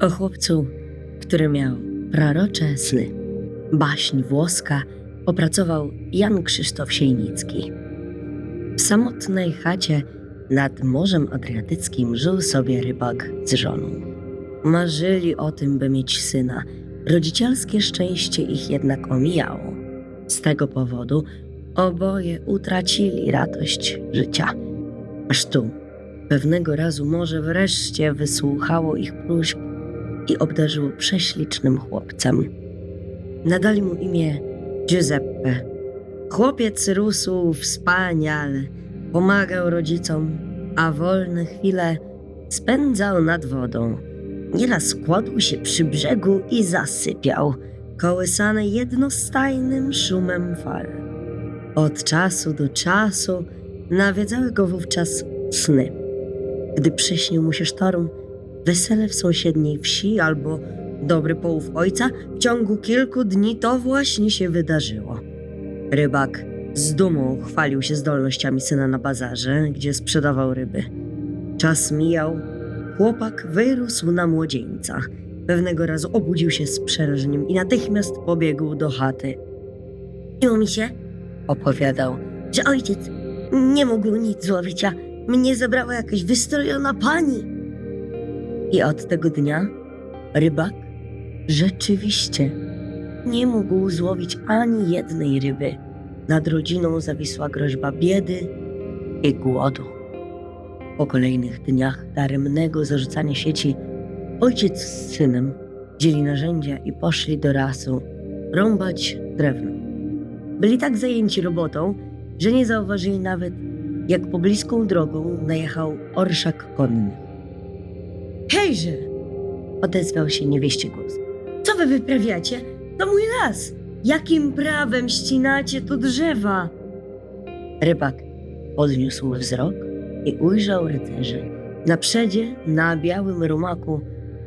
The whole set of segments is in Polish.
O chłopcu, który miał prorocze sny. Baśń włoska opracował Jan Krzysztof Siejnicki. W samotnej chacie nad Morzem Adriatyckim żył sobie rybak z żoną. Marzyli o tym, by mieć syna. Rodzicielskie szczęście ich jednak omijało. Z tego powodu oboje utracili radość życia. Aż tu, pewnego razu morze wreszcie wysłuchało ich próśb i obdarzyło prześlicznym chłopcem. Nadali mu imię Giuseppe. Chłopiec rósł wspaniale, pomagał rodzicom, a wolne chwile spędzał nad wodą. Nieraz kładł się przy brzegu i zasypiał, kołysany jednostajnym szumem fal. Od czasu do czasu nawiedzały go wówczas sny. Gdy przyśnił mu się sztorm, wesele w sąsiedniej wsi albo dobry połów ojca, w ciągu kilku dni to właśnie się wydarzyło. Rybak z dumą chwalił się zdolnościami syna na bazarze, gdzie sprzedawał ryby. Czas mijał, chłopak wyrósł na młodzieńca. Pewnego razu obudził się z przerażeniem i natychmiast pobiegł do chaty. Miło mi się, opowiadał, że ojciec nie mógł nic złowić, a mnie zabrała jakaś wystrojona pani. I od tego dnia rybak rzeczywiście nie mógł złowić ani jednej ryby. Nad rodziną zawisła groźba biedy i głodu. Po kolejnych dniach daremnego zarzucania sieci ojciec z synem wzięli narzędzia i poszli do lasu rąbać drewno. Byli tak zajęci robotą, że nie zauważyli nawet, jak pobliską drogą najechał orszak konny. Hejże! odezwał się niewieście głos. Co wy wyprawiacie? To mój las! Jakim prawem ścinacie tu drzewa? Rybak podniósł wzrok i ujrzał rycerzy. Na przedzie, na białym rumaku,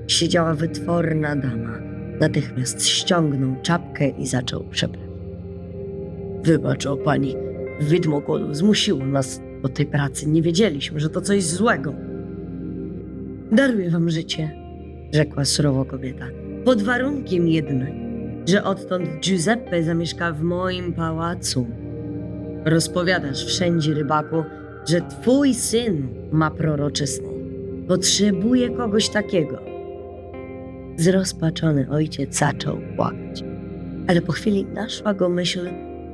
siedziała wytworna dama. Natychmiast ściągnął czapkę i zaczął przepraszać. Wybacz, o pani, widmo głodu zmusiło nas do tej pracy. Nie wiedzieliśmy, że to coś złego. Daruję wam życie, rzekła surowo kobieta. Pod warunkiem jednak, że odtąd Giuseppe zamieszka w moim pałacu. Rozpowiadasz wszędzie, rybaku, że twój syn ma proroczy sny. Potrzebuje kogoś takiego. Zrozpaczony ojciec zaczął płakać, ale po chwili naszła go myśl,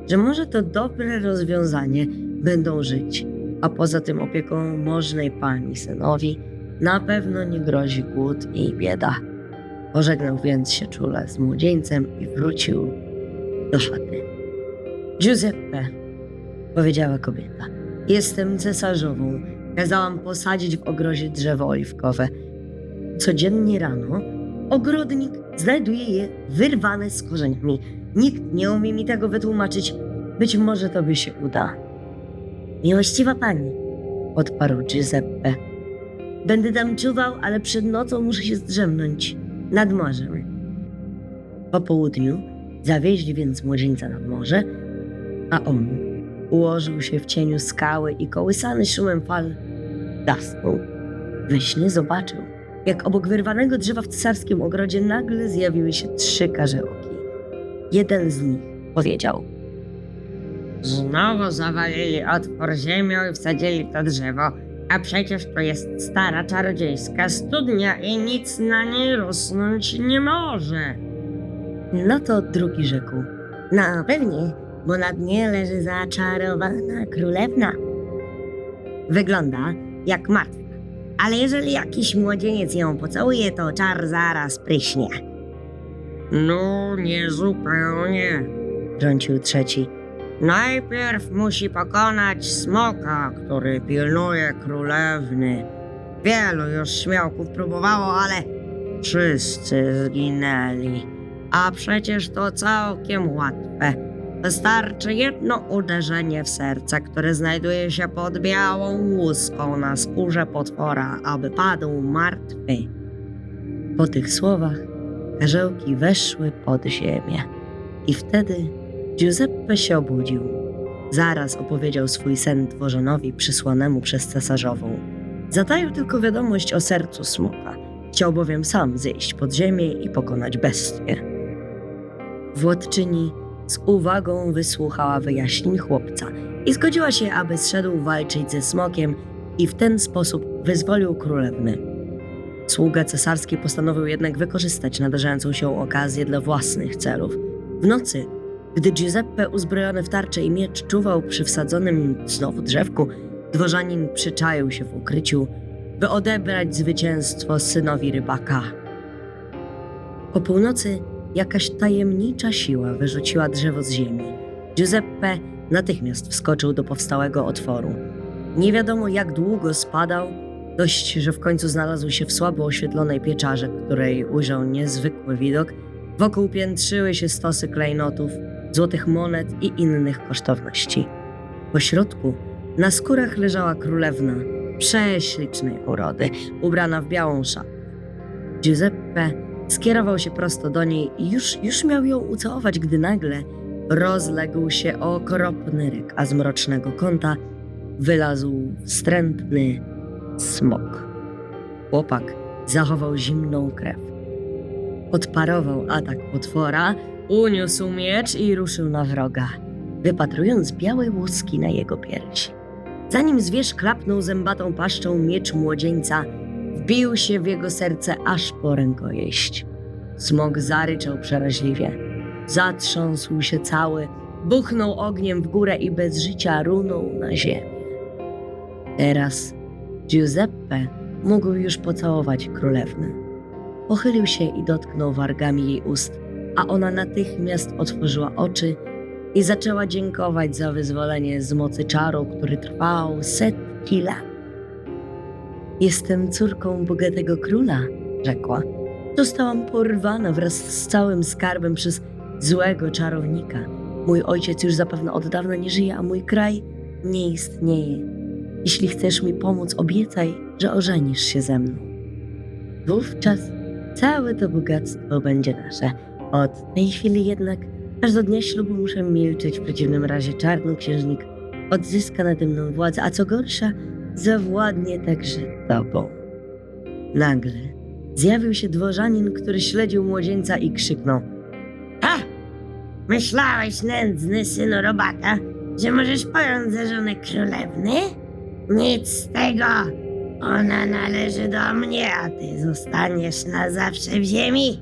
że może to dobre rozwiązanie będą żyć, a poza tym opieką możnej pani synowi na pewno nie grozi głód i bieda. Pożegnał więc się czule z młodzieńcem i wrócił do chaty. Giuseppe, powiedziała kobieta, jestem cesarzową. Kazałam posadzić w ogrodzie drzewo oliwkowe. Codziennie rano ogrodnik znajduje je wyrwane z korzeniami. Nikt nie umie mi tego wytłumaczyć. Być może to by się uda. Miłościwa pani, odparł Giuseppe. Będę tam czuwał, ale przed nocą muszę się zdrzemnąć nad morzem. Po południu zawieźli więc młodzieńca nad morze, a on ułożył się w cieniu skały i kołysany szumem fal zasnął. We śnie zobaczył, jak obok wyrwanego drzewa w cesarskim ogrodzie nagle zjawiły się trzy karzełki. Jeden z nich powiedział – Znowu zawalili otwór ziemią i wsadzili to drzewo, a przecież to jest stara czarodziejska studnia i nic na niej rosnąć nie może. No to drugi rzekł. No pewnie, bo na dnie leży zaczarowana królewna. Wygląda jak martwa, ale jeżeli jakiś młodzieniec ją pocałuje, to czar zaraz pryśnie. No, nie zupełnie. Trącił trzeci. Najpierw musi pokonać smoka, który pilnuje królewny. Wielu już śmiałków próbowało, ale wszyscy zginęli. A przecież to całkiem łatwe. Wystarczy jedno uderzenie w serce, które znajduje się pod białą łuską na skórze potwora, aby padł martwy. Po tych słowach karzełki weszły pod ziemię. I wtedy Giuseppe się obudził. Zaraz opowiedział swój sen dworzonowi przysłanemu przez cesarzową. Zataił tylko wiadomość o sercu smoka. Chciał bowiem sam zejść pod ziemię i pokonać bestię. Władczyni z uwagą wysłuchała wyjaśnień chłopca i zgodziła się, aby zszedł walczyć ze smokiem i w ten sposób wyzwolił królewny. Sługa cesarski postanowił jednak wykorzystać nadarzającą się okazję dla własnych celów. W nocy, gdy Giuseppe uzbrojony w tarczę i miecz czuwał przy wsadzonym znowu drzewku, dworzanin przyczaił się w ukryciu, by odebrać zwycięstwo synowi rybaka. Po północy jakaś tajemnicza siła wyrzuciła drzewo z ziemi. Giuseppe natychmiast wskoczył do powstałego otworu. Nie wiadomo jak długo spadał, dość, że w końcu znalazł się w słabo oświetlonej pieczarze, której ujrzał niezwykły widok. Wokół piętrzyły się stosy klejnotów, złotych monet i innych kosztowności. Po środku na skórach leżała królewna, prześlicznej urody, ubrana w białą szatę. Giuseppe skierował się prosto do niej i już, już miał ją ucałować, gdy nagle rozległ się okropny ryk, a z mrocznego kąta wylazł wstrętny smok. Chłopak zachował zimną krew. Odparował atak potwora, uniósł miecz i ruszył na wroga, wypatrując białe łuski na jego piersi. Zanim zwierz klapnął zębatą paszczą miecz młodzieńca, wbił się w jego serce aż po rękojeść. Smok zaryczał przeraźliwie. Zatrząsł się cały, buchnął ogniem w górę i bez życia runął na ziemię. Teraz Giuseppe mógł już pocałować królewnę. Pochylił się i dotknął wargami jej ust, a ona natychmiast otworzyła oczy i zaczęła dziękować za wyzwolenie z mocy czaru, który trwał setki lat. Jestem córką bogatego króla, rzekła. Zostałam porwana wraz z całym skarbem przez złego czarownika. Mój ojciec już zapewne od dawna nie żyje, a mój kraj nie istnieje. Jeśli chcesz mi pomóc, obiecaj, że ożenisz się ze mną. Wówczas całe to bogactwo będzie nasze. Od tej chwili jednak, aż do dnia ślubu muszę milczeć, w przeciwnym razie czarnoksiężnik odzyska nade mną władzę, a co gorsza, zawładnie także tobą. Nagle zjawił się dworzanin, który śledził młodzieńca i krzyknął – Ha! Myślałeś, nędzny synu robaka, że możesz pojąć za żonę królewny? Nic z tego! Ona należy do mnie, a ty zostaniesz na zawsze w ziemi.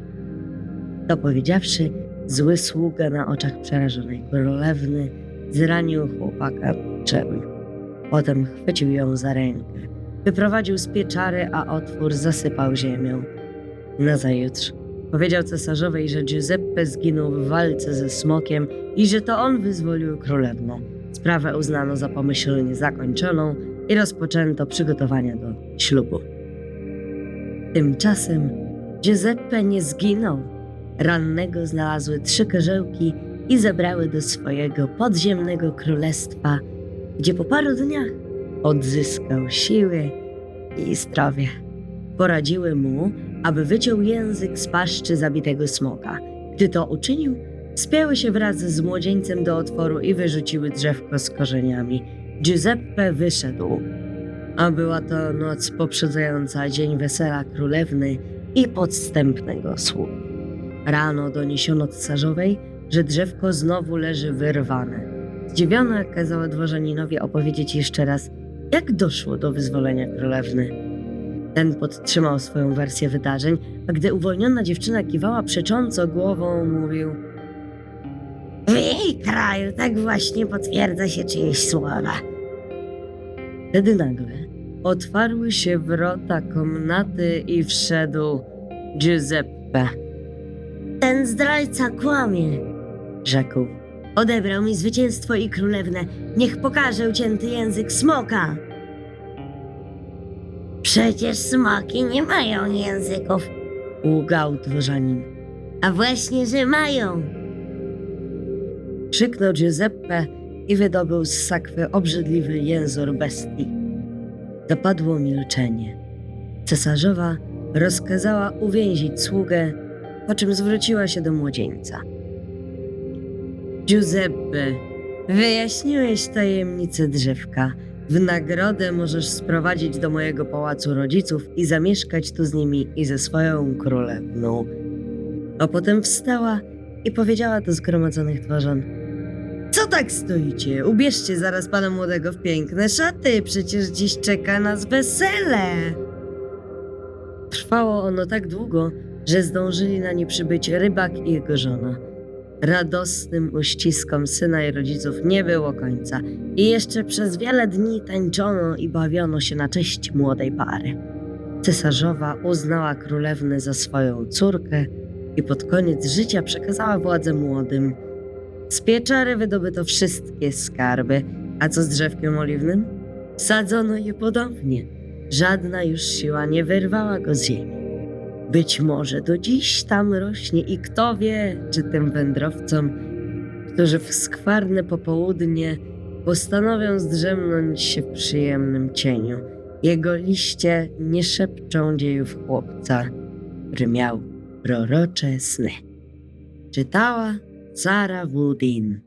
To powiedziawszy, zły sługa na oczach przerażonej królewny zranił chłopaka mieczem. Potem chwycił ją za rękę, wyprowadził z pieczary, a otwór zasypał ziemią. Nazajutrz powiedział cesarzowej, że Giuseppe zginął w walce ze smokiem i że to on wyzwolił królewnę. Sprawę uznano za pomyślnie zakończoną i rozpoczęto przygotowania do ślubu. Tymczasem Giuseppe nie zginął. Rannego znalazły trzy karzełki i zabrały do swojego podziemnego królestwa, gdzie po paru dniach odzyskał siły i zdrowie. Poradziły mu, aby wyciął język z paszczy zabitego smoka. Gdy to uczynił, spięły się wraz z młodzieńcem do otworu i wyrzuciły drzewko z korzeniami. Giuseppe wyszedł, a była to noc poprzedzająca dzień wesela królewny i podstępnego sługu. Rano doniesiono cesarzowej, że drzewko znowu leży wyrwane. Zdziwiona kazała dworzaninowi opowiedzieć jeszcze raz, jak doszło do wyzwolenia królewny. Ten podtrzymał swoją wersję wydarzeń, a gdy uwolniona dziewczyna kiwała przecząco głową, mówił W jej kraju tak właśnie potwierdza się czyjeś słowa. Wtedy nagle otwarły się wrota komnaty i wszedł Giuseppe, Ten zdrajca kłamie. rzekł. Odebrał mi zwycięstwo i królewnę. Niech pokaże ucięty język smoka. Przecież smoki nie mają języków. Łgał dworzanin. A właśnie, że mają. Krzyknął Giuseppe i wydobył z sakwy obrzydliwy język bestii. Zapadło milczenie. Cesarzowa rozkazała uwięzić sługę, po czym zwróciła się do młodzieńca. Giuseppe, wyjaśniłeś tajemnicę drzewka. W nagrodę możesz sprowadzić do mojego pałacu rodziców i zamieszkać tu z nimi i ze swoją królewną. A potem wstała i powiedziała do zgromadzonych dworzan. Co tak stoicie? Ubierzcie zaraz pana młodego w piękne szaty, przecież dziś czeka nas wesele. Trwało ono tak długo, że zdążyli na nie przybyć rybak i jego żona. Radosnym uściskom syna i rodziców nie było końca i jeszcze przez wiele dni tańczono i bawiono się na cześć młodej pary. Cesarzowa uznała królewnę za swoją córkę i pod koniec życia przekazała władzę młodym. Z pieczary wydobyto wszystkie skarby, a co z drzewkiem oliwnym? Sadzono je podobnie. Żadna już siła nie wyrwała go z ziemi. Być może do dziś tam rośnie i kto wie, czy tym wędrowcom, którzy w skwarne popołudnie postanowią zdrzemnąć się w przyjemnym cieniu. Jego liście nie szepczą dziejów chłopca, który miał prorocze sny. Czytała Sara Woodin.